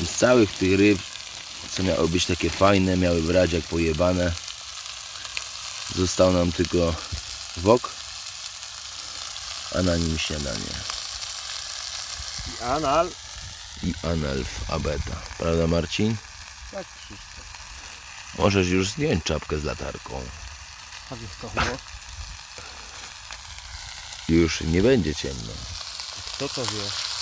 I z całych tych ryb, co miały być takie fajne, miały brać jak pojebane, został nam tylko wok, a na nim śniadanie. I anal. I abeta. Prawda Marcin? Tak wszystko. Możesz już zdjąć czapkę z latarką. A wiesz co było? Już nie będzie ciemno. Kto to wie?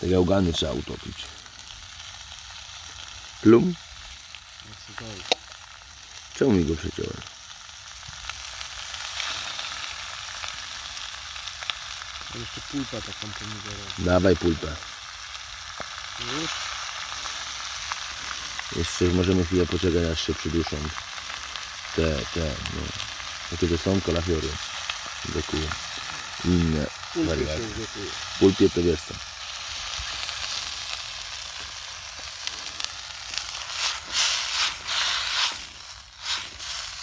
Te gałgany trzeba utopić. Plum? Czemu mi go przeciąłeś? A jeszcze pulpa taką pomidorową. Dawaj pulpę. Już? Jeszcze możemy chwilę poczekać, aż się przyduszą. Te, te, no. Jakie to są kalafiory. Wokół. Inne ugotuje. Pulpie to wiesz co.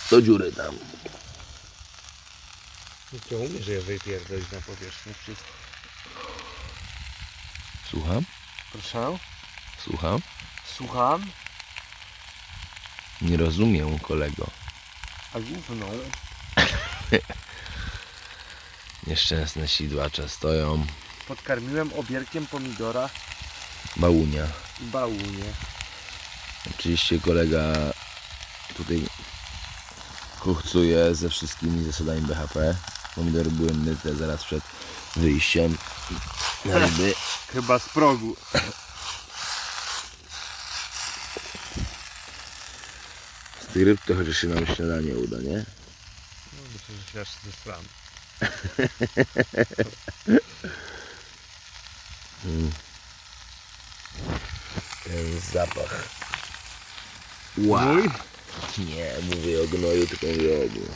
Do dziury tam. To umiesz je wypierdolić na powierzchnię wszystko. Słucham? Proszę? Słucham? Słucham? Nie rozumiem kolego. A główną? Nieszczęsne sidłacza stoją. Podkarmiłem obierkiem pomidora Bałunia. bałunie. Oczywiście kolega tutaj kuchcuje ze wszystkimi zasadami BHP. Pomidory były myte zaraz przed wyjściem na ryby. Chyba z progu. Z tych ryb to chociaż się nam śniadanie uda, nie? No myślę, że się aż zesram. Ten zapach. Wow. Nie, mówię o gnoju, tylko mówię o ogniu.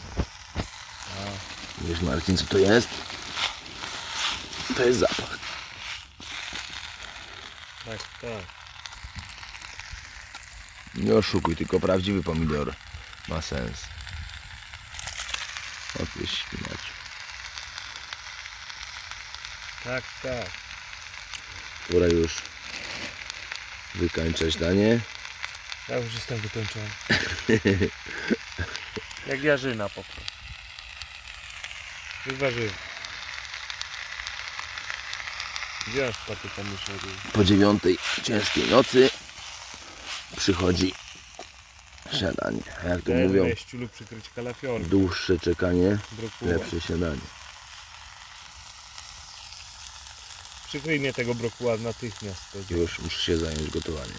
Wiesz Marcin, co to jest? To jest zapach. Tak, tak. Nie oszukuj, tylko prawdziwy pomidor ma sens. Odpieś śpinacz. Tak, tak. Pora już wykańczać danie. Ja już jestem wykończony. Jak jarzyna po prostu. Wyważyłem. Gdzie masz paty pomyśleli? Po dziewiątej ciężkiej nocy przychodzi śniadanie. A jak to mówią, lub przykryć kalafiorem. dłuższe czekanie, Brokuła. lepsze śniadanie. Przykryj mnie tego brokuła natychmiast. powiedziałem. Już muszę się zająć gotowaniem.